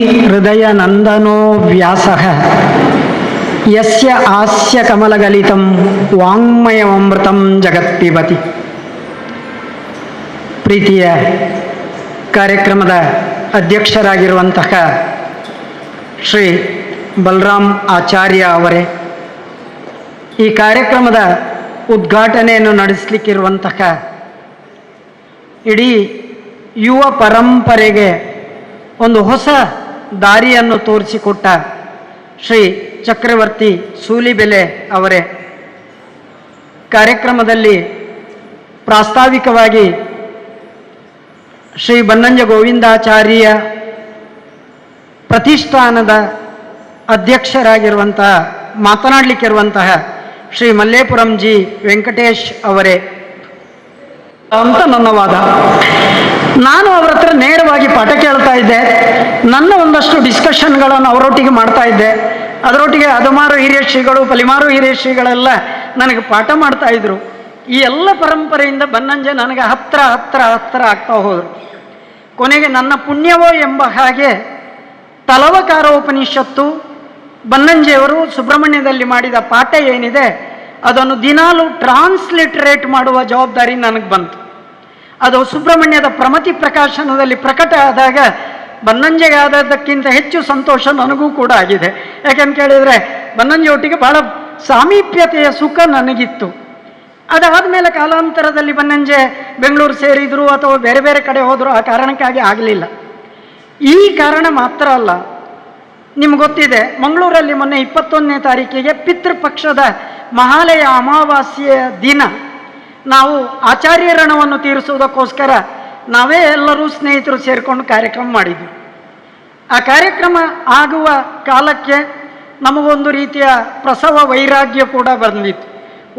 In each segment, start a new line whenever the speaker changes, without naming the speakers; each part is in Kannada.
ಹೃದಯನಂದನೋ ವ್ಯಾಸ. ಯಸ್ಯ ಹಾಸ್ಯ ಕಮಲಗಲಿತಂ ವಾಂಗ್ಮಯಮೃತಂ ಜಗತ್ಪಿಬತಿ ಪ್ರೀತಿಯ ಕಾರ್ಯಕ್ರಮದ ಅಧ್ಯಕ್ಷರಾಗಿರುವಂತಹ ಶ್ರೀ ಬಲರಾಮ್ ಆಚಾರ್ಯ ಅವರೇ, ಈ ಕಾರ್ಯಕ್ರಮದ ಉದ್ಘಾಟನೆಯನ್ನು ನಡೆಸಲಿಕ್ಕಿರುವಂತಹ ಇಡೀ ಯುವ ಪರಂಪರೆಗೆ ಒಂದು ಹೊಸ ದಾರಿಯನ್ನು ತೋರಿಸಿಕೊಟ್ಟ ಶ್ರೀ ಚಕ್ರವರ್ತಿ ಸೂಲಿಬೆಲೆ ಅವರೇ. ಕಾರ್ಯಕ್ರಮದಲ್ಲಿ ಪ್ರಾಸ್ತಾವಿಕವಾಗಿ ಶ್ರೀ ಬನ್ನಂಜ ಗೋವಿಂದಾಚಾರ್ಯ ಪ್ರತಿಷ್ಠಾನದ ಅಧ್ಯಕ್ಷರಾಗಿರುವಂತಹ, ಮಾತನಾಡಲಿಕ್ಕಿರುವಂತಹ ಶ್ರೀ ಮಲ್ಲೇಪುರಂ ಜಿ ವೆಂಕಟೇಶ್ ಅವರೇ. ಅಂತ ನನ್ನ ವಾದ. ನಾನು ಅವರ ಹತ್ರ ನೇರವಾಗಿ ಪಾಠ ಕೇಳ್ತಾ ಇದ್ದೆ. ನನ್ನ ಒಂದಷ್ಟು ಡಿಸ್ಕಷನ್ಗಳನ್ನು ಅವರೊಟ್ಟಿಗೆ ಮಾಡ್ತಾ ಇದ್ದೆ. ಅದರೊಟ್ಟಿಗೆ ಅದುಮಾರು ಹಿರಿಯ ಶ್ರೀಗಳು ಪಲಿಮಾರು ಹಿರಿಯ ಶ್ರೀಗಳೆಲ್ಲ ನನಗೆ ಪಾಠ ಮಾಡ್ತಾ ಇದ್ರು. ಈ ಎಲ್ಲ ಪರಂಪರೆಯಿಂದ ಬನ್ನಂಜೆ ನನಗೆ ಹತ್ರ ಹತ್ರ ಹತ್ರ ಆಗ್ತಾ ಹೋದರು. ಕೊನೆಗೆ ನನ್ನ ಪುಣ್ಯವೋ ಎಂಬ ಹಾಗೆ ತಲವಕಾರ ಉಪನಿಷತ್ತು ಬನ್ನಂಜೆಯವರು ಸುಬ್ರಹ್ಮಣ್ಯದಲ್ಲಿ ಮಾಡಿದ ಪಾಠ ಏನಿದೆ, ಅದನ್ನು ದಿನಾಲು ಟ್ರಾನ್ಸ್ಲಿಟ್ರೇಟ್ ಮಾಡುವ ಜವಾಬ್ದಾರಿ ನನಗೆ ಬಂತು. ಅದು ಸುಬ್ರಹ್ಮಣ್ಯದ ಪ್ರಮತಿ ಪ್ರಕಾಶನದಲ್ಲಿ ಪ್ರಕಟ ಆದಾಗ ಬನ್ನಂಜೆಗೆ ಹೆಚ್ಚು ಸಂತೋಷ ನನಗೂ ಕೂಡ ಆಗಿದೆ. ಯಾಕೆಂತ ಕೇಳಿದರೆ ಬನ್ನಂಜೆ ಒಟ್ಟಿಗೆ ಬಹಳ ಸಾಮೀಪ್ಯತೆಯ ಸುಖ ನನಗಿತ್ತು. ಅದಾದ ಮೇಲೆ ಕಾಲಾಂತರದಲ್ಲಿ ಬನ್ನಂಜೆ ಬೆಂಗಳೂರು ಸೇರಿದ್ರು ಅಥವಾ ಬೇರೆ ಬೇರೆ ಕಡೆ ಹೋದರೂ ಆ ಕಾರಣಕ್ಕಾಗಿ ಆಗಲಿಲ್ಲ. ಈ ಕಾರಣ ಮಾತ್ರ ಅಲ್ಲ, ನಿಮ್ಗೆ ಗೊತ್ತಿದೆ, ಮಂಗಳೂರಲ್ಲಿ ಮೊನ್ನೆ ಇಪ್ಪತ್ತೊಂದನೇ ತಾರೀಕಿಗೆ ಪಿತೃಪಕ್ಷದ ಮಹಾಲಯ ಅಮಾವಾಸ್ಯೆಯ ದಿನ. ನಾವು ಆಚಾರ್ಯ ಋಣವನ್ನು ತೀರಿಸುವುದಕ್ಕೋಸ್ಕರ ನಾವೇ ಎಲ್ಲರೂ ಸ್ನೇಹಿತರು ಸೇರಿಕೊಂಡು ಕಾರ್ಯಕ್ರಮ ಮಾಡಿದ್ವಿ. ಆ ಕಾರ್ಯಕ್ರಮ ಆಗುವ ಕಾಲಕ್ಕೆ ನಮಗೊಂದು ರೀತಿಯ ಪ್ರಸವ ವೈರಾಗ್ಯ ಕೂಡ ಬಂದಿತ್ತು.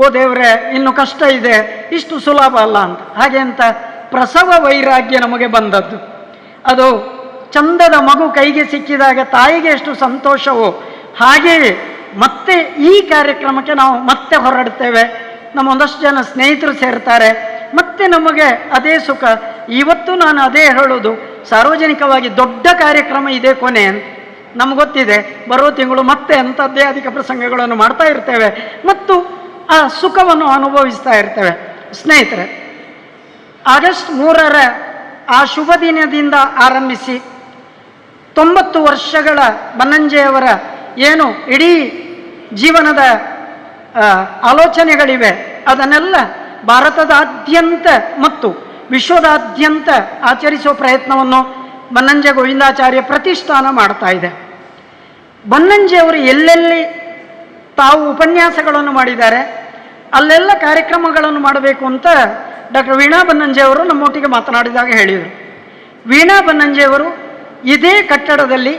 ಓ ದೇವರೇ, ಇನ್ನು ಕಷ್ಟ ಇದೆ, ಇಷ್ಟು ಸುಲಭ ಅಲ್ಲ ಅಂತ. ಹಾಗೆ ಅಂತ ಪ್ರಸವ ವೈರಾಗ್ಯ ನಮಗೆ ಬಂದದ್ದು. ಅದು ಚಂದದ ಮಗು ಕೈಗೆ ಸಿಕ್ಕಿದಾಗ ತಾಯಿಗೆ ಎಷ್ಟು ಸಂತೋಷವೋ ಹಾಗೆಯೇ ಮತ್ತೆ ಈ ಕಾರ್ಯಕ್ರಮಕ್ಕೆ ನಾವು ಮತ್ತೆ ಹೊರಡ್ತೇವೆ. ನಮ್ಮ ಒಂದಷ್ಟು ಜನ ಸ್ನೇಹಿತರು ಸೇರ್ತಾರೆ. ಮತ್ತೆ ನಮಗೆ ಅದೇ ಸುಖ. ಇವತ್ತು ನಾನು ಅದೇ ಹೇಳೋದು. ಸಾರ್ವಜನಿಕವಾಗಿ ದೊಡ್ಡ ಕಾರ್ಯಕ್ರಮ ಇದೆ ಕೊನೆ. ನಮ್ಗೆ ಗೊತ್ತಿದೆ. ಬರೋ ತಿಂಗಳು ಮತ್ತೆ ಅಂಥದ್ದೇ ಅಧಿಕ ಪ್ರಸಂಗಗಳನ್ನು ಮಾಡ್ತಾ ಇರ್ತೇವೆ. ಮತ್ತು ಆ ಸುಖವನ್ನು ಅನುಭವಿಸ್ತಾ ಇರ್ತೇವೆ. ಸ್ನೇಹಿತರೆ, ಆಗಸ್ಟ್ ಮೂರರ ಆ ಶುಭ ದಿನದಿಂದ ಆರಂಭಿಸಿ ತೊಂಬತ್ತು ವರ್ಷಗಳ ಬನ್ನಂಜೆಯವರ ಏನು ಇಡೀ ಜೀವನದ ಆಲೋಚನೆಗಳಿವೆ. ಅದನ್ನೆಲ್ಲ ಭಾರತದಾದ್ಯಂತ ಮತ್ತು ವಿಶ್ವದಾದ್ಯಂತ ಆಚರಿಸುವ ಪ್ರಯತ್ನವನ್ನು ಬನ್ನಂಜೆ ಗೋವಿಂದಾಚಾರ್ಯ ಪ್ರತಿಷ್ಠಾನ ಮಾಡ್ತಾ ಇದೆ. ಬನ್ನಂಜೆಯವರು ಎಲ್ಲೆಲ್ಲಿ ತಾವು ಉಪನ್ಯಾಸಗಳನ್ನು ಮಾಡಿದ್ದಾರೆ, ಅಲ್ಲೆಲ್ಲ ಕಾರ್ಯಕ್ರಮಗಳನ್ನು ಮಾಡಬೇಕು ಅಂತ ಡಾಕ್ಟರ್ ವೀಣಾ ಬನ್ನಂಜೆಯವರು ನಮ್ಮೊಟ್ಟಿಗೆ ಮಾತನಾಡಿದಾಗ ಹೇಳಿದರು. ವೀಣಾ ಬನ್ನಂಜೆಯವರು ಇದೇ ಕಟ್ಟಡದಲ್ಲಿ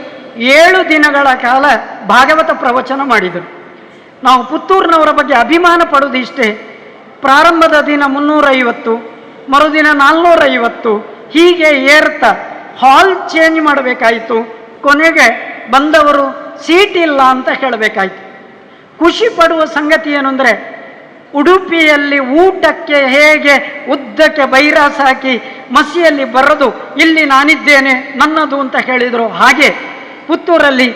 ಏಳು ದಿನಗಳ ಕಾಲ ಭಾಗವತ ಪ್ರವಚನ ಮಾಡಿದರು. ನಾವು ಪುತ್ತೂರಿನವರ ಬಗ್ಗೆ ಅಭಿಮಾನ ಪಡೋದು ಇಷ್ಟೇ. ಪ್ರಾರಂಭದ ದಿನ ಮುನ್ನೂರೈವತ್ತು, ಮರುದಿನ ನಾಲ್ನೂರೈವತ್ತು, ಹೀಗೆ ಏರ್ತಾ ಹಾಲ್ ಚೇಂಜ್ ಮಾಡಬೇಕಾಯಿತು. ಕೊನೆಗೆ ಬಂದವರು ಸೀಟ್ ಇಲ್ಲ ಅಂತ ಹೇಳಬೇಕಾಯಿತು. ಖುಷಿ ಪಡುವ ಸಂಗತಿ ಏನು ಅಂದರೆ, ಉಡುಪಿಯಲ್ಲಿ ಊಟಕ್ಕೆ ಹೇಗೆ ಉದ್ದಕ್ಕೆ ಬೈರಾಸ ಹಾಕಿ ಮಸಿಯಲ್ಲಿ ಬರೆದು ಇಲ್ಲಿ ನಾನಿದ್ದೇನೆ ನನ್ನದು ಅಂತ ಹೇಳಿದರು. ಹಾಗೆ ಪುತ್ತೂರಲ್ಲಿ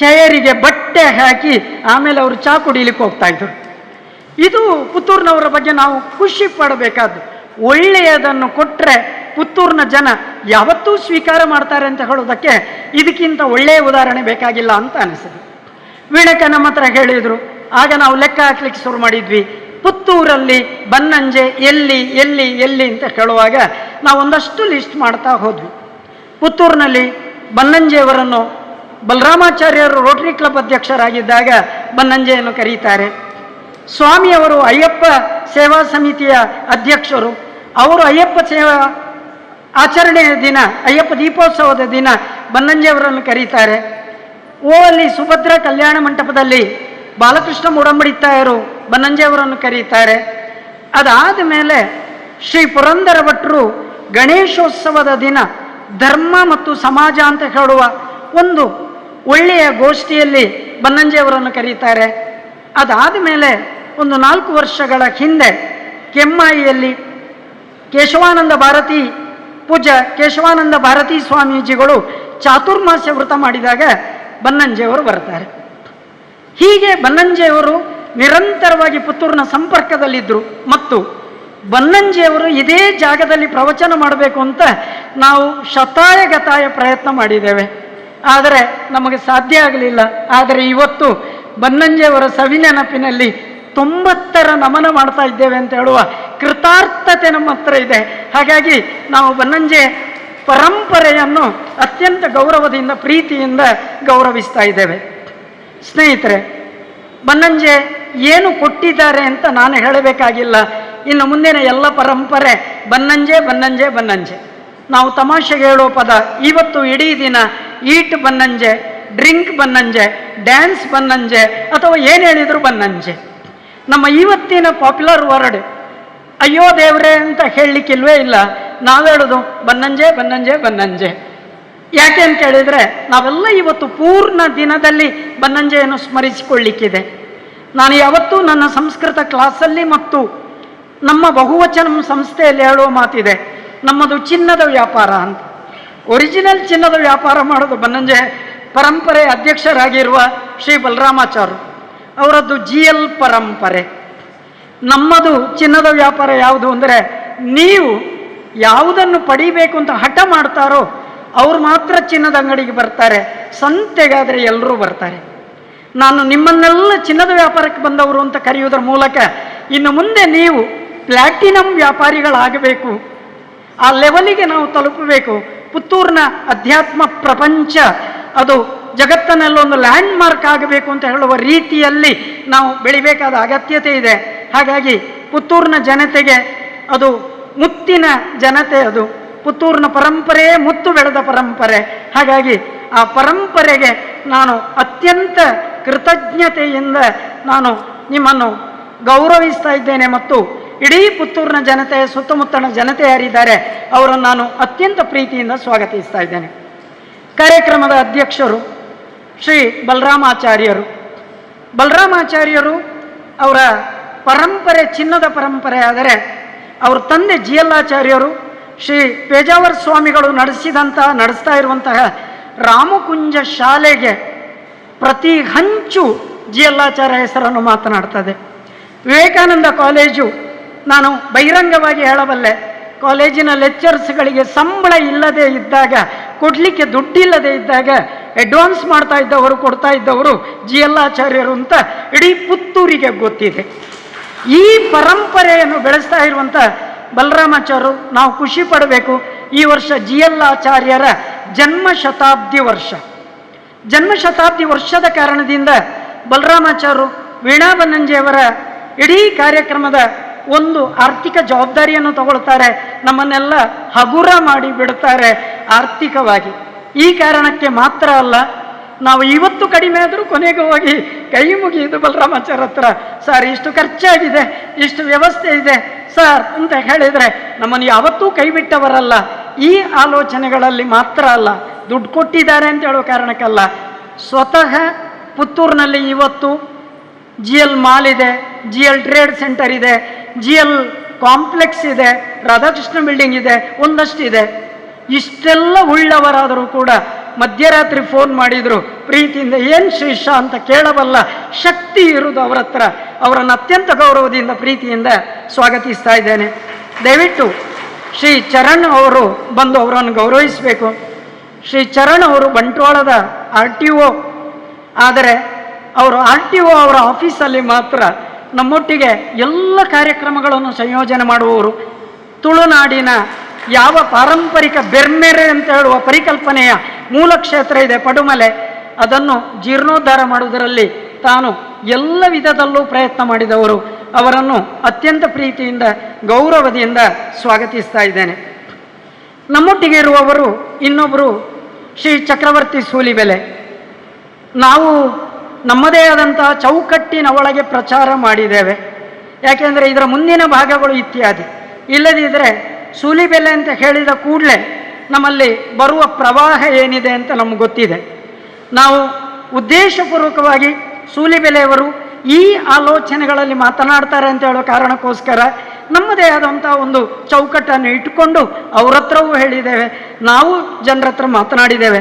ಚೇರಿಗೆ ಬಟ್ಟೆ ಹಾಕಿ ಆಮೇಲೆ ಅವರು ಚಾ ಕುಡಿಲಿಕ್ಕೆ ಹೋಗ್ತಾ ಇದ್ರು. ಇದು ಪುತ್ತೂರಿನವರ ಬಗ್ಗೆ ನಾವು ಖುಷಿ ಪಡಬೇಕಾದ್ದು. ಒಳ್ಳೆಯದನ್ನು ಕೊಟ್ಟರೆ ಪುತ್ತೂರಿನ ಜನ ಯಾವತ್ತೂ ಸ್ವೀಕಾರ ಮಾಡ್ತಾರೆ ಅಂತ ಹೇಳೋದಕ್ಕೆ ಇದಕ್ಕಿಂತ ಒಳ್ಳೆಯ ಉದಾಹರಣೆ ಬೇಕಾಗಿಲ್ಲ ಅಂತ ಅನಿಸಿದೆ. ವೀಣಕ ನಮ್ಮ ಹತ್ರ ಹೇಳಿದರು. ಆಗ ನಾವು ಲೆಕ್ಕ ಹಾಕ್ಲಿಕ್ಕೆ ಶುರು ಮಾಡಿದ್ವಿ. ಪುತ್ತೂರಲ್ಲಿ ಬನ್ನಂಜೆ ಎಲ್ಲಿ ಎಲ್ಲಿ ಎಲ್ಲಿ ಅಂತ ಹೇಳುವಾಗ ನಾವು ಒಂದಷ್ಟು ಲಿಸ್ಟ್ ಮಾಡ್ತಾ ಹೋದ್ವಿ. ಪುತ್ತೂರಿನಲ್ಲಿ ಬನ್ನಂಜೆಯವರನ್ನು ಬಲರಾಮಾಚಾರ್ಯರು ರೋಟರಿ ಕ್ಲಬ್ ಅಧ್ಯಕ್ಷರಾಗಿದ್ದಾಗ ಬನ್ನಂಜೆಯನ್ನು ಕರೀತಾರೆ. ಸ್ವಾಮಿಯವರು ಅಯ್ಯಪ್ಪ ಸೇವಾ ಸಮಿತಿಯ ಅಧ್ಯಕ್ಷರು. ಅವರು ಅಯ್ಯಪ್ಪ ಸೇವಾ ಆಚರಣೆಯ ದಿನ, ಅಯ್ಯಪ್ಪ ದೀಪೋತ್ಸವದ ದಿನ ಬನ್ನಂಜೆಯವರನ್ನು ಕರೀತಾರೆ. ಓ ಅಲ್ಲಿ ಸುಭದ್ರ ಕಲ್ಯಾಣ ಮಂಟಪದಲ್ಲಿ ಬಾಲಕೃಷ್ಣ ಮೂಡಂಬಡಿತಾಯರು ಬನ್ನಂಜೆಯವರನ್ನು ಕರೀತಾರೆ. ಅದಾದ ಮೇಲೆ ಶ್ರೀ ಪುರಂದರ ಭಟ್ರು ಗಣೇಶೋತ್ಸವದ ದಿನ ಧರ್ಮ ಮತ್ತು ಸಮಾಜ ಅಂತ ಹೇಳುವ ಒಂದು ಒಳ್ಳೆಯ ಗೋಷ್ಠಿಯಲ್ಲಿ ಬನ್ನಂಜೆಯವರನ್ನು ಕರೀತಾರೆ. ಅದಾದ ಮೇಲೆ ಒಂದು ನಾಲ್ಕು ವರ್ಷಗಳ ಹಿಂದೆ ಕೆಮ್ಮಾಯಿಯಲ್ಲಿ ಕೇಶವಾನಂದ ಭಾರತಿ ಪೂಜ ಕೇಶವಾನಂದ ಭಾರತಿ ಸ್ವಾಮೀಜಿಗಳು ಚಾತುರ್ಮಾಸ್ಯ ವ್ರತ ಮಾಡಿದಾಗ ಬನ್ನಂಜೆಯವರು ಬರ್ತಾರೆ ಹೀಗೆ ಬನ್ನಂಜೆಯವರು ನಿರಂತರವಾಗಿ ಪುತ್ತೂರಿನ ಸಂಪರ್ಕದಲ್ಲಿದ್ದರು. ಮತ್ತು ಬನ್ನಂಜೆಯವರು ಇದೇ ಜಾಗದಲ್ಲಿ ಪ್ರವಚನ ಮಾಡಬೇಕು ಅಂತ ನಾವು ಶತಾಯ ಗತಾಯ ಪ್ರಯತ್ನ ಮಾಡಿದ್ದೇವೆ. ಆದರೆ ನಮಗೆ ಸಾಧ್ಯ ಆಗಲಿಲ್ಲ. ಆದರೆ ಇವತ್ತು ಬನ್ನಂಜಿಯವರ ಸವಿನೆನಪಿನಲ್ಲಿ ತೊಂಬತ್ತರ ನಮನ ಮಾಡ್ತಾ ಇದ್ದೇವೆ ಅಂತ ಹೇಳುವ ಕೃತಾರ್ಥತೆ ನಮ್ಮ ಹತ್ರ ಇದೆ. ಹಾಗಾಗಿ ನಾವು ಬನ್ನಂಜೆ ಪರಂಪರೆಯನ್ನು ಅತ್ಯಂತ ಗೌರವದಿಂದ, ಪ್ರೀತಿಯಿಂದ ಗೌರವಿಸ್ತಾ ಇದ್ದೇವೆ. ಸ್ನೇಹಿತರೆ, ಬನ್ನಂಜೆ ಏನು ಕೊಟ್ಟಿದ್ದಾರೆ ಅಂತ ನಾನು ಹೇಳಬೇಕಾಗಿಲ್ಲ. ಇನ್ನು ಮುಂದಿನ ಎಲ್ಲ ಪರಂಪರೆ ಬನ್ನಂಜೆ ಬನ್ನಂಜೆ ಬನ್ನಂಜೆ. ನಾವು ತಮಾಷೆಗೆ ಹೇಳೋ ಪದ, ಇವತ್ತು ಇಡೀ ದಿನ eat Bannanje drink Bannanje dance Bannanje, ಅಥವಾ ಏನು ಹೇಳಿದ್ರು ಬನ್ನಂಜೆ. ನಮ್ಮ ಇವತ್ತಿನ ಪಾಪ್ಯುಲರ್ ವರ್ಡ್ ಅಯ್ಯೋ ದೇವ್ರೆ ಅಂತ ಹೇಳಲಿಕ್ಕಿಲ್ವೇ ಇಲ್ಲ. ನಾವು ಹೇಳೋದು ಬನ್ನಂಜೆ ಬನ್ನಂಜೆ ಬನ್ನಂಜೆ. ಯಾಕೆ ಅಂತ ಕೇಳಿದರೆ, ನಾವೆಲ್ಲ ಇವತ್ತು ಪೂರ್ಣ ದಿನದಲ್ಲಿ ಬನ್ನಂಜೆಯನ್ನು ಸ್ಮರಿಸಿಕೊಳ್ಳಿಕ್ಕಿದೆ. ನಾನು ಯಾವತ್ತೂ ನನ್ನ ಸಂಸ್ಕೃತ ಕ್ಲಾಸಲ್ಲಿ ಮತ್ತು ನಮ್ಮ ಬಹುವಚನ ಸಂಸ್ಥೆಯಲ್ಲಿ ಹೇಳುವ ಮಾತಿದೆ, ನಮ್ಮದು ಚಿನ್ನದ ವ್ಯಾಪಾರ ಅಂತ. ಒರಿಜಿನಲ್ ಚಿನ್ನದ ವ್ಯಾಪಾರ ಮಾಡೋದು ಬನ್ನಂಜೆ ಪರಂಪರೆ ಅಧ್ಯಕ್ಷರಾಗಿರುವ ಶ್ರೀ ಬಲರಾಮಾಚಾರ್ಯ ಅವರದ್ದು ಜಿ ಎಲ್ ಪರಂಪರೆ. ನಮ್ಮದು ಚಿನ್ನದ ವ್ಯಾಪಾರ ಯಾವುದು ಅಂದರೆ ನೀವು ಯಾವುದನ್ನು ಪಡಿಬೇಕು ಅಂತ ಹಠ ಮಾಡ್ತಾರೋ ಅವ್ರು ಮಾತ್ರ ಚಿನ್ನದ ಅಂಗಡಿಗೆ ಬರ್ತಾರೆ, ಸಂತೆಗಾದರೆ ಎಲ್ಲರೂ ಬರ್ತಾರೆ. ನಾನು ನಿಮ್ಮನ್ನೆಲ್ಲ ಚಿನ್ನದ ವ್ಯಾಪಾರಕ್ಕೆ ಬಂದವರು ಅಂತ ಕರೆಯುವುದರ ಮೂಲಕ ಇನ್ನು ಮುಂದೆ ನೀವು ಪ್ಲಾಟಿನಮ್ ವ್ಯಾಪಾರಿಗಳಾಗಬೇಕು. ಆ ಲೆವೆಲಿಗೆ ನಾವು ತಲುಪಬೇಕು. ಪುತ್ತೂರಿನ ಅಧ್ಯಾತ್ಮ ಪ್ರಪಂಚ, ಅದು ಜಗತ್ತನಲ್ಲೊಂದು ಲ್ಯಾಂಡ್ ಮಾರ್ಕ್ ಆಗಬೇಕು ಅಂತ ಹೇಳುವ ರೀತಿಯಲ್ಲಿ ನಾವು ಬೆಳಿಬೇಕಾದ ಅಗತ್ಯತೆ ಇದೆ. ಹಾಗಾಗಿ ಪುತ್ತೂರಿನ ಜನತೆಗೆ ಅದು ಮುತ್ತಿನ ಜನತೆ ಅದು. ಪುತ್ತೂರಿನ ಪರಂಪರೆಯೇ ಮುತ್ತು ಬೆಳೆದ ಪರಂಪರೆ. ಹಾಗಾಗಿ ಆ ಪರಂಪರೆಗೆ ನಾನು ಅತ್ಯಂತ ಕೃತಜ್ಞತೆಯಿಂದ ನಾನು ನಿಮ್ಮನ್ನು ಗೌರವಿಸ್ತಾ ಇದ್ದೇನೆ ಮತ್ತು ಇಡೀ ಪುತ್ತೂರಿನ ಜನತೆ ಸುತ್ತಮುತ್ತಲಿನ ಜನತೆ ಯಾರಿದ್ದಾರೆ, ಅವರನ್ನು ನಾನು ಅತ್ಯಂತ ಪ್ರೀತಿಯಿಂದ ಸ್ವಾಗತಿಸ್ತಾ ಇದ್ದೇನೆ. ಕಾರ್ಯಕ್ರಮದ ಅಧ್ಯಕ್ಷರು ಶ್ರೀ ಬಲರಾಮಾಚಾರ್ಯರು ಬಲರಾಮಾಚಾರ್ಯರು ಅವರ ಪರಂಪರೆ, ಚಿನ್ನದ ಪರಂಪರೆ ಆದರೆ ಅವ್ರ ತಂದೆ ಜಿ ಎಲ್ ಆಚಾರ್ಯರು, ಶ್ರೀ ಪೇಜಾವರ ಸ್ವಾಮಿಗಳು ನಡೆಸಿದಂತಹ ನಡೆಸ್ತಾ ಇರುವಂತಹ ರಾಮಕುಂಜ ಶಾಲೆಗೆ ಪ್ರತಿ ಹಂಚು ಜಿ ಎಲ್ ಆಚಾರ್ಯ ಹೆಸರನ್ನು ಮಾತನಾಡ್ತದೆ ವಿವೇಕಾನಂದ ಕಾಲೇಜು ನಾನು ಬಹಿರಂಗವಾಗಿ ಹೇಳಬಲ್ಲೆ, ಕಾಲೇಜಿನ ಲೆಕ್ಚರ್ಸ್ಗಳಿಗೆ ಸಂಬಳ ಇಲ್ಲದೆ ಇದ್ದಾಗ, ಕೊಡಲಿಕ್ಕೆ ದುಡ್ಡಿಲ್ಲದೆ ಇದ್ದಾಗ, ಅಡ್ವಾನ್ಸ್ ಮಾಡ್ತಾ ಇದ್ದವರು, ಕೊಡ್ತಾ ಇದ್ದವರು ಜಿ ಎಲ್ ಆಚಾರ್ಯರು ಅಂತ ಇಡೀ ಪುತ್ತೂರಿಗೆ ಗೊತ್ತಿದೆ. ಈ ಪರಂಪರೆಯನ್ನು ಬೆಳೆಸ್ತಾ ಇರುವಂಥ ಬಲರಾಮಾಚಾರ್ಯರು ನಾವು ಖುಷಿ ಪಡಬೇಕು. ಈ ವರ್ಷ ಜಿ ಎಲ್ ಆಚಾರ್ಯರ ಜನ್ಮ ಶತಾಬ್ದಿ ವರ್ಷ. ಜನ್ಮ ಶತಾಬ್ದಿ ವರ್ಷದ ಕಾರಣದಿಂದ ಬಲರಾಮಾಚಾರ್ಯರು ವೀಣಾ ಬನ್ನಂಜಿಯವರ ಇಡೀ ಕಾರ್ಯಕ್ರಮದ ಒಂದು ಆರ್ಥಿಕ ಜವಾಬ್ದಾರಿಯನ್ನು ತಗೊಳ್ತಾರೆ, ನಮ್ಮನ್ನೆಲ್ಲ ಹಗುರ ಮಾಡಿ ಬಿಡುತ್ತಾರೆ ಆರ್ಥಿಕವಾಗಿ. ಈ ಕಾರಣಕ್ಕೆ ಮಾತ್ರ ಅಲ್ಲ, ನಾವು ಇವತ್ತು ಕಡಿಮೆ ಆದರೂ ಕೊನೆಗೆ ಹೋಗಿ ಕೈ ಮುಗಿಯುವುದು ಬಲರಾಮಾಚಾರ್ಯ ಹತ್ರ. ಸರ್, ಇಷ್ಟು ಖರ್ಚಾಗಿದೆ, ಇಷ್ಟು ವ್ಯವಸ್ಥೆ ಇದೆ, ಸರ್, ಅಂತ ಹೇಳಿದರೆ ನಮ್ಮನ್ನು ಯಾವತ್ತೂ ಕೈ ಬಿಟ್ಟವರಲ್ಲ ಈ ಆಲೋಚನೆಗಳಲ್ಲಿ ಮಾತ್ರ ಅಲ್ಲ, ದುಡ್ಡು ಕೊಟ್ಟಿದ್ದಾರೆ ಅಂತ ಹೇಳೋ ಕಾರಣಕ್ಕಲ್ಲ. ಸ್ವತಃ ಪುತ್ತೂರಿನಲ್ಲಿ ಇವತ್ತು ಜಿ ಎಲ್ ಮಾಲ್ ಇದೆ ಜಿ ಎಲ್ ಟ್ರೇಡ್ ಸೆಂಟರ್ ಇದೆ ಜಿ ಎಲ್ ಕಾಂಪ್ಲೆಕ್ಸ್ ಇದೆ, ರಾಧಾಕೃಷ್ಣ ಬಿಲ್ಡಿಂಗ್ ಇದೆ, ಒಂದಷ್ಟು ಇದೆ. ಇಷ್ಟೆಲ್ಲ ಉಳ್ಳವರಾದರೂ ಕೂಡ ಮಧ್ಯರಾತ್ರಿ ಫೋನ್ ಮಾಡಿದ್ರು, ಪ್ರೀತಿಯಿಂದ ಏನು ಶ್ರೀಷ ಅಂತ ಕೇಳಬಲ್ಲ, ಶಕ್ತಿ ಇರುವುದು ಅವರ ಹತ್ರ. ಅವರನ್ನು ಅತ್ಯಂತ ಗೌರವದಿಂದ, ಪ್ರೀತಿಯಿಂದ ಸ್ವಾಗತಿಸ್ತಾ ಇದ್ದೇನೆ. ದಯವಿಟ್ಟು ಶ್ರೀ ಚರಣ್ ಅವರು ಬಂದು ಅವರನ್ನು ಗೌರವಿಸಬೇಕು. ಶ್ರೀ ಚರಣ್ ಅವರು ಬಂಟ್ವಾಳದ ಆರ್ ಟಿ ಒ ಆದರೆ, ಅವರು ಆರ್ ಟಿ ಒ ಅವರ ಆಫೀಸಲ್ಲಿ ಮಾತ್ರ ನಮ್ಮೊಟ್ಟಿಗೆ ಎಲ್ಲ ಕಾರ್ಯಕ್ರಮಗಳನ್ನು ಸಂಯೋಜನೆ ಮಾಡುವವರು. ತುಳುನಾಡಿನ ಯಾವ ಪಾರಂಪರಿಕ ಬೆರ್ಮೆರೆ ಅಂತ ಹೇಳುವ ಪರಿಕಲ್ಪನೆಯ ಮೂಲ ಕ್ಷೇತ್ರ ಇದೆ ಪಡುಮಲೆ. ಅದನ್ನು ಜೀರ್ಣೋದ್ಧಾರ ಮಾಡುವುದರಲ್ಲಿ ತಾನು ಎಲ್ಲ ವಿಧದಲ್ಲೂ ಪ್ರಯತ್ನ ಮಾಡಿದವರು. ಅವರನ್ನು ಅತ್ಯಂತ ಪ್ರೀತಿಯಿಂದ, ಗೌರವದಿಂದ ಸ್ವಾಗತಿಸ್ತಾ ಇದ್ದೇನೆ. ನಮ್ಮೊಟ್ಟಿಗೆ ಇರುವವರು ಇನ್ನೊಬ್ಬರು ಶ್ರೀ ಚಕ್ರವರ್ತಿ ಸೂಲಿಬೆಲೆ. ನಾವು ನಮ್ಮದೇ ಆದಂತಹ ಚೌಕಟ್ಟಿನ ಒಳಗೆ ಪ್ರಚಾರ ಮಾಡಿದ್ದೇವೆ. ಯಾಕೆಂದರೆ ಇದರ ಮುಂದಿನ ಭಾಗಗಳು ಇತ್ಯಾದಿ. ಇಲ್ಲದಿದ್ದರೆ ಸೂಲಿಬೆಲೆ ಅಂತ ಹೇಳಿದ ಕೂಡಲೇ ನಮ್ಮಲ್ಲಿ ಬರುವ ಪ್ರವಾಹ ಏನಿದೆ ಅಂತ ನಮ್ಗೆ ಗೊತ್ತಿದೆ. ನಾವು ಉದ್ದೇಶಪೂರ್ವಕವಾಗಿ ಸೂಲಿಬೆಲೆಯವರು ಈ ಆಲೋಚನೆಗಳಲ್ಲಿ ಮಾತನಾಡ್ತಾರೆ ಅಂತ ಹೇಳೋ ಕಾರಣಕ್ಕೋಸ್ಕರ ನಮ್ಮದೇ ಆದಂಥ ಒಂದು ಚೌಕಟ್ಟನ್ನು ಇಟ್ಟುಕೊಂಡು ಅವರತ್ರವೂ ಹೇಳಿದ್ದೇವೆ. ನಾವು ಜನರ ಹತ್ರ ಮಾತನಾಡಿದ್ದೇವೆ.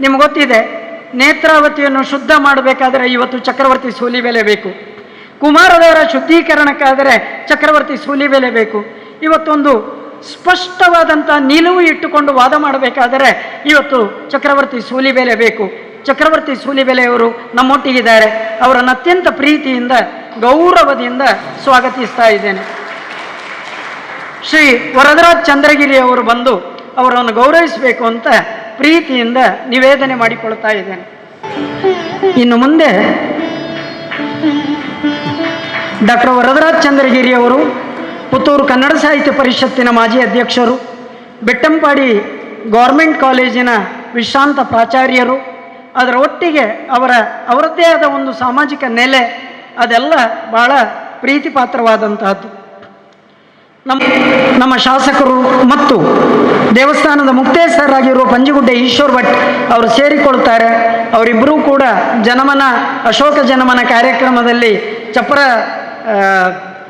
ನಿಮ್ಗೆ ಗೊತ್ತಿದೆ ನೇತ್ರಾವತಿಯನ್ನು ಶುದ್ಧ ಮಾಡಬೇಕಾದರೆ ಇವತ್ತು ಚಕ್ರವರ್ತಿ ಸೂಲಿ ಬೆಲೆ ಬೇಕು. ಕುಮಾರದೇವರ ಶುದ್ಧೀಕರಣಕ್ಕಾದರೆ ಚಕ್ರವರ್ತಿ ಸೂಲಿಬೆಲೆ ಬೇಕು. ಇವತ್ತೊಂದು ಸ್ಪಷ್ಟವಾದಂಥ ನಿಲುವು ಇಟ್ಟುಕೊಂಡು ವಾದ ಮಾಡಬೇಕಾದರೆ ಇವತ್ತು ಚಕ್ರವರ್ತಿ ಸೂಲಿಬೆಲೆ ಬೇಕು. ಚಕ್ರವರ್ತಿ ಸೂಲಿ ಬೆಲೆಯವರು ನಮ್ಮೊಟ್ಟಿಗಿದ್ದಾರೆ. ಅವರನ್ನು ಅತ್ಯಂತ ಪ್ರೀತಿಯಿಂದ, ಗೌರವದಿಂದ ಸ್ವಾಗತಿಸ್ತಾ ಇದ್ದೇನೆ. ಶ್ರೀ ವರದರಾಜ್ ಚಂದ್ರಗಿರಿ ಅವರು ಬಂದು ಅವರನ್ನು ಗೌರವಿಸಬೇಕು ಅಂತ ಪ್ರೀತಿಯಿಂದ ನಿವೇದನೆ ಮಾಡಿಕೊಳ್ತಾ ಇದ್ದೇನೆ. ಇನ್ನು ಮುಂದೆ ಡಾಕ್ಟರ್ ವರದರಾಜ್ ಚಂದ್ರಗಿರಿ ಅವರು ಪುತ್ತೂರು ಕನ್ನಡ ಸಾಹಿತ್ಯ ಪರಿಷತ್ತಿನ ಮಾಜಿ ಅಧ್ಯಕ್ಷರು, ಬೆಟ್ಟಂಪಾಡಿ ಗೌರ್ಮೆಂಟ್ ಕಾಲೇಜಿನ ವಿಶ್ರಾಂತ ಪ್ರಾಚಾರ್ಯರು, ಅದರ ಒಟ್ಟಿಗೆ ಅವರ ಅವರದ್ದೇ ಆದ ಒಂದು ಸಾಮಾಜಿಕ ನೆಲೆ, ಅದೆಲ್ಲ ಭಾಳ ಪ್ರೀತಿ ಪಾತ್ರವಾದಂತಹದ್ದು ನಮ್ಮ ನಮ್ಮ ಶಾಸಕರು ಮತ್ತು ದೇವಸ್ಥಾನದ ಮುಕ್ತೇಸರಾಗಿರುವ ಪಂಜಗುಡ್ಡೆ ಈಶ್ವರ್ ಭಟ್ ಅವರು ಸೇರಿಕೊಳ್ತಾರೆ ಅವರಿಬ್ಬರೂ ಕೂಡ ಜನಮನ, ಅಶೋಕ ಜನಮನ ಕಾರ್ಯಕ್ರಮದಲ್ಲಿ ಚಪ್ಪರ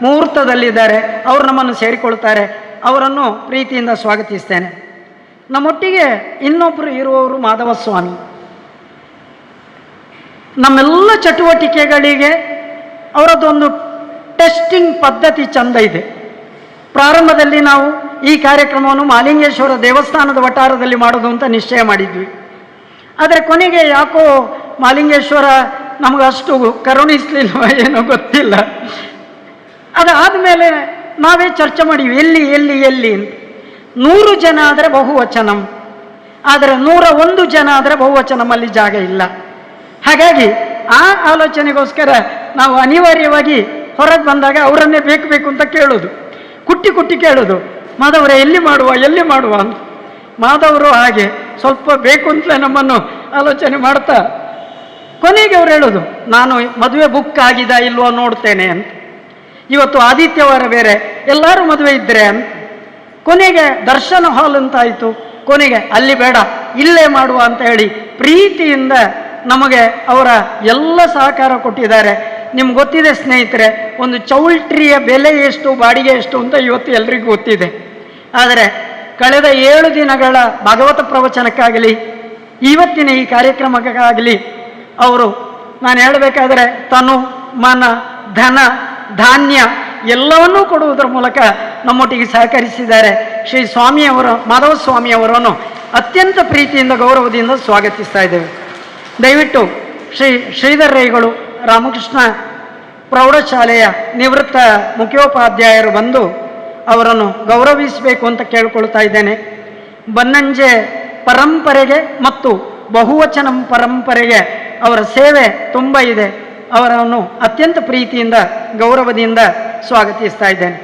ಮುಹೂರ್ತದಲ್ಲಿದ್ದಾರೆ. ಅವರು ನಮ್ಮನ್ನು ಸೇರಿಕೊಳ್ತಾರೆ ಅವರನ್ನು ಪ್ರೀತಿಯಿಂದ ಸ್ವಾಗತಿಸ್ತೇನೆ. ನಮ್ಮೊಟ್ಟಿಗೆ ಇನ್ನೊಬ್ಬರು ಇರುವವರು ಮಾಧವ ಸ್ವಾಮಿ ನಮ್ಮೆಲ್ಲ ಚಟುವಟಿಕೆಗಳಿಗೆ ಅವರದ್ದೊಂದು ಟೆಸ್ಟಿಂಗ್ ಪದ್ಧತಿ ಚಂದ ಇದೆ. ಪ್ರಾರಂಭದಲ್ಲಿ ನಾವು ಈ ಕಾರ್ಯಕ್ರಮವನ್ನು ಮಾಲಿಂಗೇಶ್ವರ ದೇವಸ್ಥಾನದ ವಟಾರದಲ್ಲಿ ಮಾಡೋದು ಅಂತ ನಿಶ್ಚಯ ಮಾಡಿದ್ವಿ. ಆದರೆ ಕೊನೆಗೆ ಯಾಕೋ ಮಾಲಿಂಗೇಶ್ವರ ನಮಗಷ್ಟು ಕರುಣಿಸ್ಲಿಲ್ವ ಏನೋ ಗೊತ್ತಿಲ್ಲ. ಅದಾದ ಮೇಲೆ ನಾವೇ ಚರ್ಚೆ ಮಾಡಿವಿ ಎಲ್ಲಿ ಎಲ್ಲಿ ಎಲ್ಲಿ ಅಂತ. ನೂರು ಜನ ಆದರೆ ಬಹುವಚನಂ. ಆದರೆ ನೂರ ಒಂದು ಜನ ಆದರೆ ಬಹುವಚನಮಲ್ಲಿ ಜಾಗ ಇಲ್ಲ. ಹಾಗಾಗಿ ಆ ಆಲೋಚನೆಗೋಸ್ಕರ ನಾವು ಅನಿವಾರ್ಯವಾಗಿ ಹೊರಗೆ ಬಂದಾಗ ಅವರನ್ನೇ ಬೇಕು ಬೇಕು ಅಂತ ಕೇಳೋದು. ಕುಟ್ಟಿ ಕುಟ್ಟಿ ಕೇಳೋದು, ಮಾಧವರೇ, ಎಲ್ಲಿ ಮಾಡುವ ಎಲ್ಲಿ ಮಾಡುವ? ಅಂತ. ಮಾಧವರು ಹಾಗೆ ಸ್ವಲ್ಪ ಬೇಕು ಅಂತಲೇ ನಮ್ಮನ್ನು ಆಲೋಚನೆ ಮಾಡ್ತಾ, ಕೊನೆಗೆ ಅವ್ರು ಹೇಳೋದು, ನಾನು ಮದುವೆ ಬುಕ್ ಆಗಿದ, ಇಲ್ವೋ ನೋಡ್ತೇನೆ ಅಂತ. ಇವತ್ತು ಆದಿತ್ಯವಾರ ಬೇರೆ, ಎಲ್ಲರೂ ಮದುವೆ ಇದ್ದರೆ ಅಂತ. ಕೊನೆಗೆ ದರ್ಶನ ಹಾಲ್ ಅಂತಾಯಿತು. ಕೊನೆಗೆ, ಅಲ್ಲಿ ಬೇಡ, ಇಲ್ಲೇ ಮಾಡುವ ಅಂತ ಹೇಳಿ ಪ್ರೀತಿಯಿಂದ ನಮಗೆ ಅವರ ಎಲ್ಲ ಸಹಕಾರ ಕೊಟ್ಟಿದ್ದಾರೆ. ನಿಮ್ಗೆ ಗೊತ್ತಿದೆ ಸ್ನೇಹಿತರೆ, ಒಂದು ಚೌಲ್ಟ್ರಿಯ ಬೆಲೆ ಎಷ್ಟು, ಬಾಡಿಗೆ ಎಷ್ಟು ಅಂತ ಇವತ್ತು ಎಲ್ರಿಗೂ ಗೊತ್ತಿದೆ. ಆದರೆ ಕಳೆದ ಏಳು ದಿನಗಳ ಭಾಗವತ ಪ್ರವಚನಕ್ಕಾಗಲಿ, ಇವತ್ತಿನ ಈ ಕಾರ್ಯಕ್ರಮಕ್ಕಾಗಲಿ, ಅವರು, ನಾನು ಹೇಳಬೇಕಾದ್ರೆ ತನು, ಮನ, ಧನ, ಧಾನ್ಯ ಎಲ್ಲವನ್ನೂ ಕೊಡುವುದರ ಮೂಲಕ ನಮ್ಮೊಟ್ಟಿಗೆ ಸಹಕರಿಸಿದ್ದಾರೆ. ಶ್ರೀ ಸ್ವಾಮಿಯವರು ಮಾಧವ ಸ್ವಾಮಿಯವರನ್ನು ಅತ್ಯಂತ ಪ್ರೀತಿಯಿಂದ, ಗೌರವದಿಂದ ಸ್ವಾಗತಿಸ್ತಾ ಇದ್ದೇವೆ. ದಯವಿಟ್ಟು ಶ್ರೀ ಶ್ರೀಧರ್ ರೈಗಳು ರಾಮಕೃಷ್ಣ ಪ್ರೌಢಶಾಲೆಯ ನಿವೃತ್ತ ಮುಖ್ಯೋಪಾಧ್ಯಾಯರು ಬಂದು ಅವರನ್ನು ಗೌರವಿಸಬೇಕು ಅಂತ ಕೇಳಿಕೊಳ್ತಾ ಇದ್ದೇನೆ. ಬನ್ನಂಜೆ ಪರಂಪರೆಗೆ ಮತ್ತು ಬಹುವಚನಂ ಪರಂಪರೆಗೆ ಅವರ ಸೇವೆ ತುಂಬ ಇದೆ. ಅವರನ್ನು ಅತ್ಯಂತ ಪ್ರೀತಿಯಿಂದ, ಗೌರವದಿಂದ ಸ್ವಾಗತಿಸ್ತಾ ಇದ್ದೇನೆ.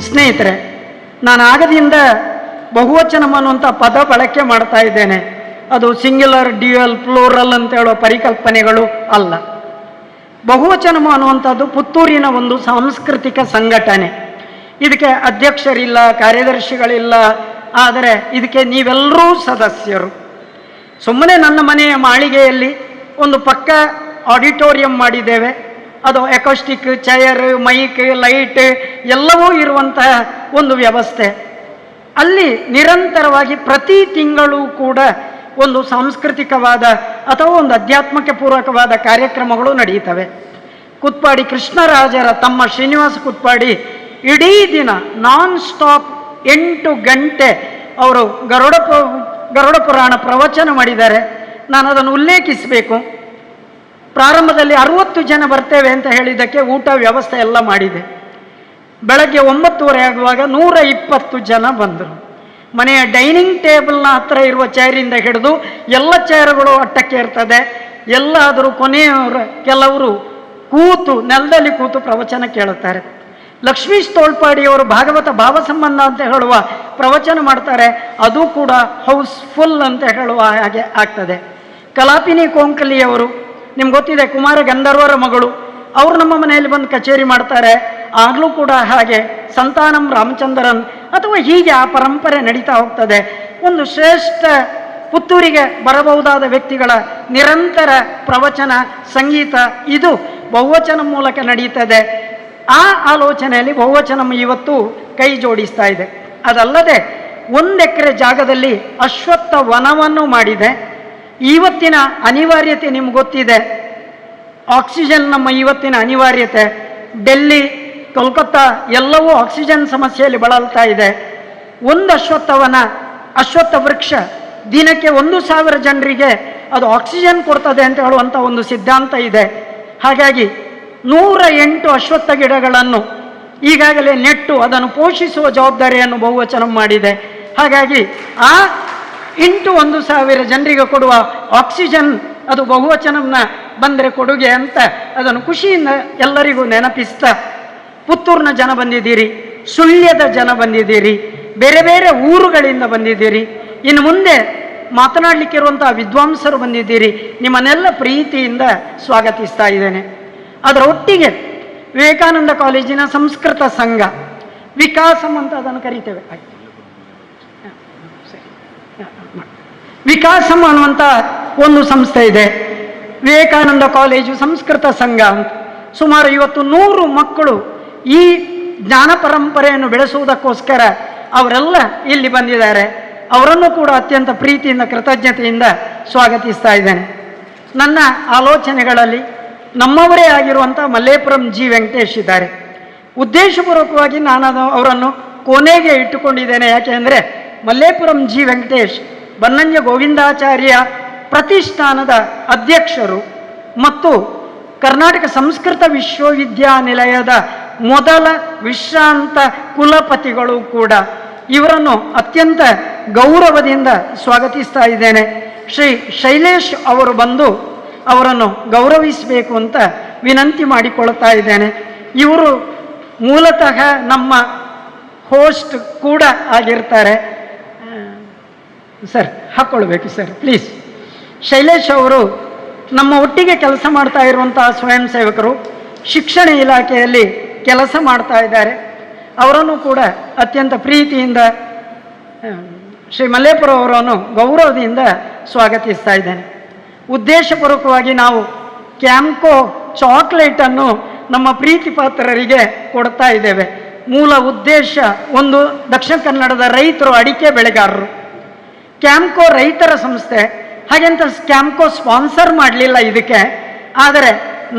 ಸ್ನೇಹಿತರೆ, ನಾನು ಆಗದಿಂದ ಬಹುವಚನಂ ಅನ್ನುವಂಥ ಪದ ಬಳಕೆ ಮಾಡ್ತಾ ಇದ್ದೇನೆ. ಅದು ಸಿಂಗ್ಯುಲರ್, ಡ್ಯೂಯಲ್ ಫ್ಲೋರಲ್ ಅಂತ ಹೇಳೋ ಪರಿಕಲ್ಪನೆಗಳು ಅಲ್ಲ. ಬಹುವಚನಂ ಅನ್ನುವಂಥದ್ದು ಪುತ್ತೂರಿನ ಒಂದು ಸಾಂಸ್ಕೃತಿಕ ಸಂಘಟನೆ. ಇದಕ್ಕೆ ಅಧ್ಯಕ್ಷರಿಲ್ಲ, ಕಾರ್ಯದರ್ಶಿಗಳಿಲ್ಲ, ಆದರೆ ಇದಕ್ಕೆ ನೀವೆಲ್ಲರೂ ಸದಸ್ಯರು. ಸುಮ್ಮನೆ ನನ್ನ ಮನೆಯ ಮಾಳಿಗೆಯಲ್ಲಿ ಒಂದು ಪಕ್ಕ ಆಡಿಟೋರಿಯಂ ಮಾಡಿದ್ದೇವೆ. ಅದು ಎಕೋಸ್ಟಿಕ್ ಚೇರ್, ಮೈಕ್, ಲೈಟ್ ಎಲ್ಲವೂ ಇರುವಂತಹ ಒಂದು ವ್ಯವಸ್ಥೆ. ಅಲ್ಲಿ ನಿರಂತರವಾಗಿ ಪ್ರತಿ ತಿಂಗಳು ಕೂಡ ಒಂದು ಸಾಂಸ್ಕೃತಿಕವಾದ ಅಥವಾ ಒಂದು ಅಧ್ಯಾತ್ಮಕ್ಕೆ ಪೂರಕವಾದ ಕಾರ್ಯಕ್ರಮಗಳು ನಡೆಯುತ್ತವೆ. ಕುತ್ಪಾಡಿ ಕೃಷ್ಣರಾಜರ ತಮ್ಮ ಶ್ರೀನಿವಾಸ ಕುತ್ಪಾಡಿ ಇಡೀ ದಿನ ನಾನ್ ಸ್ಟಾಪ್ ಎಂಟು ಗಂಟೆ ಅವರು ಗರುಡ ಗರುಡ ಪುರಾಣ ಪ್ರವಚನ ಮಾಡಿದ್ದಾರೆ. ನಾನು ಅದನ್ನು ಉಲ್ಲೇಖಿಸಬೇಕು. ಪ್ರಾರಂಭದಲ್ಲಿ ಅರುವತ್ತು ಜನ ಬರ್ತೇವೆ ಅಂತ ಹೇಳಿದ್ದಕ್ಕೆ ಊಟ ವ್ಯವಸ್ಥೆ ಎಲ್ಲ ಮಾಡಿದೆ. ಬೆಳಗ್ಗೆ ಒಂಬತ್ತುವರೆ ಆಗುವಾಗ ನೂರ ಇಪ್ಪತ್ತು ಜನ ಬಂದರು. ಮನೆಯ ಡೈನಿಂಗ್ ಟೇಬಲ್ನ ಹತ್ತಿರ ಇರುವ ಚೇರಿಂದ ಹಿಡಿದು ಎಲ್ಲ ಚೇರುಗಳು ಅಟ್ಟಕ್ಕೆ ಇರ್ತದೆ. ಎಲ್ಲಾದರೂ ಕೊನೆಯವರ ಕೆಲವರು ಕೂತು, ನೆಲದಲ್ಲಿ ಕೂತು ಪ್ರವಚನ ಕೇಳುತ್ತಾರೆ. ಲಕ್ಷ್ಮೀಶ್ ತೋಳ್ಪಾಡಿಯವರು ಭಾಗವತ ಭಾವ ಸಂಬಂಧ ಅಂತ ಹೇಳುವ ಪ್ರವಚನ ಮಾಡ್ತಾರೆ. ಅದು ಕೂಡ ಹೌಸ್ಫುಲ್ ಅಂತ ಹೇಳುವ ಹಾಗೆ ಆಗ್ತದೆ. ಕಲಾಪಿನಿ ಕೋಂಕಲಿಯವರು, ನಿಮ್ಗೆ ಗೊತ್ತಿದೆ, ಕುಮಾರ ಗಂಧರ್ವರ ಮಗಳು, ಅವರು ನಮ್ಮ ಮನೆಯಲ್ಲಿ ಬಂದು ಕಚೇರಿ ಮಾಡ್ತಾರೆ. ಆಗಲೂ ಕೂಡ ಹಾಗೆ ಸಂತಾನಂ ರಾಮಚಂದ್ರನ್ ಅಥವಾ ಹೀಗೆ ಆ ಪರಂಪರೆ ನಡೀತಾ ಹೋಗ್ತದೆ. ಒಂದು ಶ್ರೇಷ್ಠ ಪುತ್ತೂರಿಗೆ ಬರಬಹುದಾದ ವ್ಯಕ್ತಿಗಳ ನಿರಂತರ ಪ್ರವಚನ, ಸಂಗೀತ ಇದು ಬಹುವಚನ ಮೂಲಕ ನಡೀತದೆ. ಆ ಆಲೋಚನೆಯಲ್ಲಿ ಬಹುವಚನಂ ಇವತ್ತು ಕೈ ಜೋಡಿಸ್ತಾ ಇದೆ. ಅದಲ್ಲದೆ ಒಂದು ಎಕರೆ ಜಾಗದಲ್ಲಿ ಅಶ್ವತ್ಥ ವನವನ್ನು ಮಾಡಿದೆ. ಇವತ್ತಿನ ಅನಿವಾರ್ಯತೆ ನಿಮ್ಗೆ ಗೊತ್ತಿದೆ. ಆಕ್ಸಿಜನ್ ನಮ್ಮ ಇವತ್ತಿನ ಅನಿವಾರ್ಯತೆ. ಡೆಲ್ಲಿ ಕೋಲ್ಕತ್ತಾ ಎಲ್ಲವೂ ಆಕ್ಸಿಜನ್ ಸಮಸ್ಯೆಯಲ್ಲಿ ಬಳಲ್ತಾ ಇದೆ. ಒಂದು ಅಶ್ವತ್ಥವನ ಅಶ್ವತ್ಥ ವೃಕ್ಷ ದಿನಕ್ಕೆ ಒಂದು ಸಾವಿರ ಜನರಿಗೆ ಅದು ಆಕ್ಸಿಜನ್ ಕೊಡ್ತದೆ ಅಂತ ಹೇಳುವಂಥ ಒಂದು ಸಿದ್ಧಾಂತ ಇದೆ. ಹಾಗಾಗಿ ನೂರ ಎಂಟು ಅಶ್ವತ್ಥ ಗಿಡಗಳನ್ನು ಈಗಾಗಲೇ ನೆಟ್ಟು ಅದನ್ನು ಪೋಷಿಸುವ ಜವಾಬ್ದಾರಿಯನ್ನು ಬಹುವಚನ ಮಾಡಿದೆ. ಹಾಗಾಗಿ ಆ ಇಂಟು ಒಂದು ಸಾವಿರ ಜನರಿಗೆ ಕೊಡುವ ಆಕ್ಸಿಜನ್ ಅದು ಬಹುವಚನ ಬಂದರೆ ಕೊಡುಗೆ ಅಂತ ಅದನ್ನು ಖುಷಿಯಿಂದ ಎಲ್ಲರಿಗೂ ನೆನಪಿಸ್ತಾ ಪುತ್ತೂರಿನ ಜನ ಬಂದಿದ್ದೀರಿ, ಸುಳ್ಯದ ಜನ ಬಂದಿದ್ದೀರಿ, ಬೇರೆ ಬೇರೆ ಊರುಗಳಿಂದ ಬಂದಿದ್ದೀರಿ. ಇನ್ನು ಮುಂದೆ ಮಾತನಾಡಲಿಕ್ಕಿರುವಂತಹ ವಿದ್ವಾಂಸರು ಬಂದಿದ್ದೀರಿ. ನಿಮ್ಮನ್ನೆಲ್ಲ ಪ್ರೀತಿಯಿಂದ ಸ್ವಾಗತಿಸ್ತಾ ಇದ್ದೇನೆ. ಅದರ ಒಟ್ಟಿಗೆ ವಿವೇಕಾನಂದ ಕಾಲೇಜಿನ ಸಂಸ್ಕೃತ ಸಂಘ, ವಿಕಾಸಂ ಅಂತ ಅದನ್ನು ಕರೀತೇವೆ. ವಿಕಾಸಂ ಅನ್ನುವಂಥ ಒಂದು ಸಂಸ್ಥೆ ಇದೆ. ವಿವೇಕಾನಂದ ಕಾಲೇಜು ಸಂಸ್ಕೃತ ಸಂಘ ಸುಮಾರು ಇವತ್ತು ನೂರು ಮಕ್ಕಳು ಈ ಜ್ಞಾನ ಪರಂಪರೆಯನ್ನು ಬೆಳೆಸುವುದಕ್ಕೋಸ್ಕರ ಅವರೆಲ್ಲ ಇಲ್ಲಿ ಬಂದಿದ್ದಾರೆ. ಅವರನ್ನು ಕೂಡ ಅತ್ಯಂತ ಪ್ರೀತಿಯಿಂದ, ಕೃತಜ್ಞತೆಯಿಂದ ಸ್ವಾಗತಿಸ್ತಾ ಇದ್ದೇನೆ. ನನ್ನ ಆಲೋಚನೆಗಳಲ್ಲಿ ನಮ್ಮವರೇ ಆಗಿರುವಂಥ ಮಲ್ಲೇಪುರಂ ಜಿ ವೆಂಕಟೇಶ್ ಇದ್ದಾರೆ. ಉದ್ದೇಶಪೂರ್ವಕವಾಗಿ ನಾನು ಅವರನ್ನು ಕೊನೆಗೆ ಇಟ್ಟುಕೊಂಡಿದ್ದೇನೆ. ಯಾಕೆಂದರೆ ಮಲ್ಲೇಪುರಂ ಜಿ ವೆಂಕಟೇಶ್ ಬನ್ನಂಜ ಗೋವಿಂದಾಚಾರ್ಯ ಪ್ರತಿಷ್ಠಾನದ ಅಧ್ಯಕ್ಷರು ಮತ್ತು ಕರ್ನಾಟಕ ಸಂಸ್ಕೃತ ವಿಶ್ವವಿದ್ಯಾನಿಲಯದ ಮೊದಲ ವಿಶ್ರಾಂತ ಕುಲಪತಿಗಳು ಕೂಡ. ಇವರನ್ನು ಅತ್ಯಂತ ಗೌರವದಿಂದ ಸ್ವಾಗತಿಸ್ತಾ ಇದ್ದೇನೆ. ಶ್ರೀ ಶೈಲೇಶ್ ಅವರು ಬಂದು ಅವರನ್ನು ಗೌರವಿಸಬೇಕು ಅಂತ ವಿನಂತಿ ಮಾಡಿಕೊಳ್ತಾ ಇದ್ದೇನೆ. ಇವರು ಮೂಲತಃ ನಮ್ಮ ಹೋಸ್ಟ್ ಕೂಡ ಆಗಿರ್ತಾರೆ. ಸರ್ ಹಾಕ್ಕೊಳ್ಬೇಕು ಸರ್ ಪ್ಲೀಸ್ ಶೈಲೇಶ್ ಅವರು ನಮ್ಮ ಒಟ್ಟಿಗೆ ಕೆಲಸ ಮಾಡ್ತಾ ಇರುವಂತಹ ಸ್ವಯಂ ಸೇವಕರು ಶಿಕ್ಷಣ ಇಲಾಖೆಯಲ್ಲಿ ಕೆಲಸ ಮಾಡ್ತಾ ಇದ್ದಾರೆ. ಅವರನ್ನು ಕೂಡ ಅತ್ಯಂತ ಪ್ರೀತಿಯಿಂದ ಶ್ರೀ ಮಲ್ಲೇಪುರ ಅವರನ್ನು ಗೌರವದಿಂದ ಸ್ವಾಗತಿಸ್ತಾ ಇದ್ದೇನೆ. ಉದ್ದೇಶಪೂರ್ವಕವಾಗಿ ನಾವು ಕ್ಯಾಂಕೋ ಚಾಕ್ಲೇಟನ್ನು ನಮ್ಮ ಪ್ರೀತಿ ಪಾತ್ರರಿಗೆ ಕೊಡ್ತಾ ಇದ್ದೇವೆ. ಮೂಲ ಉದ್ದೇಶ ಒಂದು ದಕ್ಷಿಣ ಕನ್ನಡದ ರೈತರು ಅಡಿಕೆ ಬೆಳೆಗಾರರು. ಕ್ಯಾಂಕೋ ರೈತರ ಸಂಸ್ಥೆ ಹಾಗೆಂತ ಕ್ಯಾಂಕೋ ಸ್ಪಾನ್ಸರ್ ಮಾಡಲಿಲ್ಲ ಇದಕ್ಕೆ, ಆದರೆ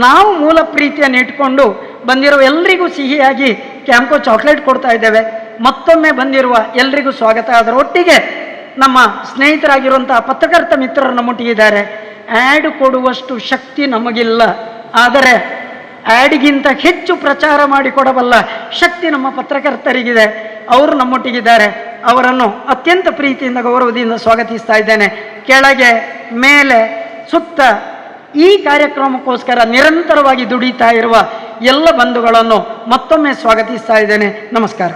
ನಾವು ಮೂಲ ಪ್ರೀತಿಯನ್ನು ಇಟ್ಕೊಂಡು ಬಂದಿರೋ ಎಲ್ರಿಗೂ ಸಿಹಿಯಾಗಿ ಕ್ಯಾಂಪೋ ಚಾಕ್ಲೇಟ್ ಕೊಡ್ತಾ ಇದ್ದೇವೆ. ಮತ್ತೊಮ್ಮೆ ಬಂದಿರುವ ಎಲ್ರಿಗೂ ಸ್ವಾಗತ. ಅದರ ಒಟ್ಟಿಗೆ ನಮ್ಮ ಸ್ನೇಹಿತರಾಗಿರುವಂತಹ ಪತ್ರಕರ್ತ ಮಿತ್ರರು ನಮ್ಮೊಟ್ಟಿಗಿದ್ದಾರೆ. ಆ್ಯಡ್ ಕೊಡುವಷ್ಟು ಶಕ್ತಿ ನಮಗಿಲ್ಲ. ಆದರೆ ಆ್ಯಡ್ಗಿಂತ ಹೆಚ್ಚು ಪ್ರಚಾರ ಮಾಡಿಕೊಡಬಲ್ಲ ಶಕ್ತಿ ನಮ್ಮ ಪತ್ರಕರ್ತರಿಗಿದೆ. ಅವರು ನಮ್ಮೊಟ್ಟಿಗಿದ್ದಾರೆ. ಅವರನ್ನು ಅತ್ಯಂತ ಪ್ರೀತಿಯಿಂದ, ಗೌರವದಿಂದ ಸ್ವಾಗತಿಸ್ತಾ ಇದ್ದೇನೆ. ಕೆಳಗೆ ಮೇಲೆ ಸುತ್ತ ಈ ಕಾರ್ಯಕ್ರಮಕ್ಕೋಸ್ಕರ ನಿರಂತರವಾಗಿ ದುಡಿತಾ ಇರುವ ಎಲ್ಲ ಬಂಧುಗಳನ್ನು ಮತ್ತೊಮ್ಮೆ ಸ್ವಾಗತಿಸ್ತಾ ಇದ್ದೇನೆ. ನಮಸ್ಕಾರ.